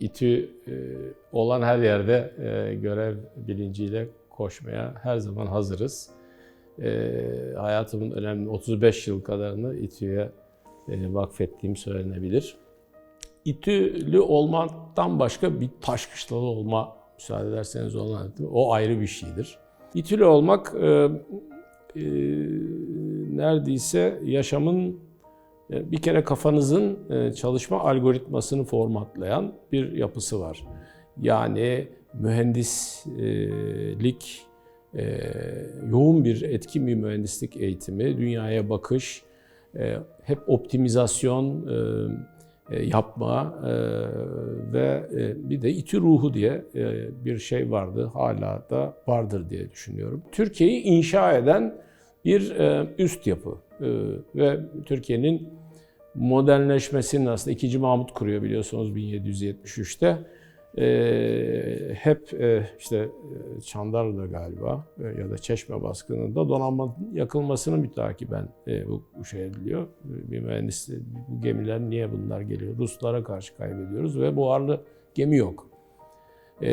İTÜ e, olan her yerde e, görev bilinciyle koşmaya her zaman hazırız. E, hayatımın önemli 35 yıl kadarını İTÜ'ye vakfettiğim söylenebilir. İTÜ'lü olmaktan başka bir taş kışlalı olma müsaade ederseniz olan o ayrı bir şeydir. İTÜ'lü olmak neredeyse yaşamın bir kere kafanızın e, çalışma algoritmasını formatlayan bir yapısı var. Yani mühendislik, e, yoğun bir etkin bir mühendislik eğitimi, dünyaya bakış, e, hep optimizasyon e, yapma ve bir de itü ruhu diye bir şey vardı, hala da vardır diye düşünüyorum. Türkiye'yi inşa eden bir üst yapı ve Türkiye'nin modernleşmesinin aslında 2. Mahmut kuruyor biliyorsunuz 1773'te. Ee, hep e, işte Çandarlı'da galiba e, ya da Çeşme baskınında donanmanın yakılmasını mütakiben e, bu, bu şey ediliyor. Bir mühendis bu gemiler niye bunlar geliyor? Ruslara karşı kaybediyoruz ve buharlı gemi yok. E,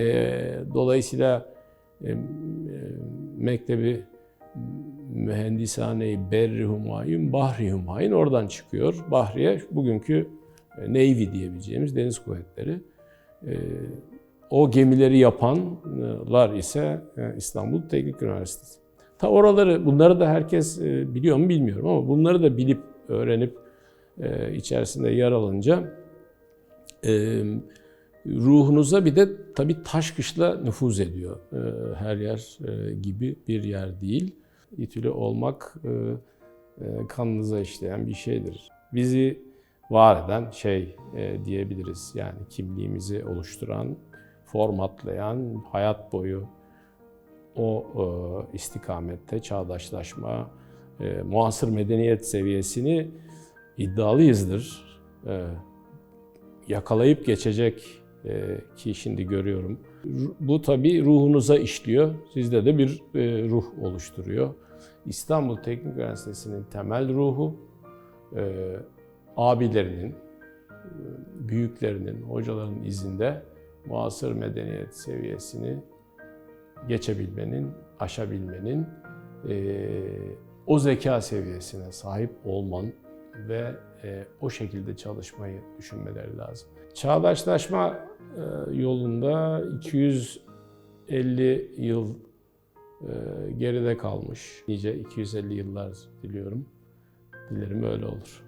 dolayısıyla e, e, Mektebi Mühendishane-i Berri Humayun, Bahri Humayun oradan çıkıyor. Bahriye bugünkü e, Navy diyebileceğimiz deniz kuvvetleri. E, o gemileri yapanlar ise e, İstanbul Teknik Üniversitesi. Ta oraları, bunları da herkes biliyor mu bilmiyorum ama bunları da bilip, öğrenip içerisinde yer alınca ruhunuza bir de tabii taş kışla nüfuz ediyor. Her yer gibi bir yer değil. İTÜ'lü olmak kanınıza işleyen bir şeydir. Bizi var eden şey diyebiliriz. Yani kimliğimizi oluşturan, formatlayan, hayat boyu o istikamette çağdaşlaşma, muasır medeniyet seviyesini iddialıyızdır. Yakalayıp geçecek ki şimdi görüyorum. Bu tabii ruhunuza işliyor. Sizde de bir ruh oluşturuyor. İstanbul Teknik Üniversitesi'nin temel ruhu abilerinin, büyüklerinin, hocaların izinde muasır medeniyet seviyesini geçebilmenin, aşabilmenin, o zeka seviyesine sahip olman ve o şekilde çalışmayı düşünmeleri lazım. Çağdaşlaşma yolunda 250 yıl geride kalmış. Nice 250 yıllar diliyorum. Dilerim öyle olur.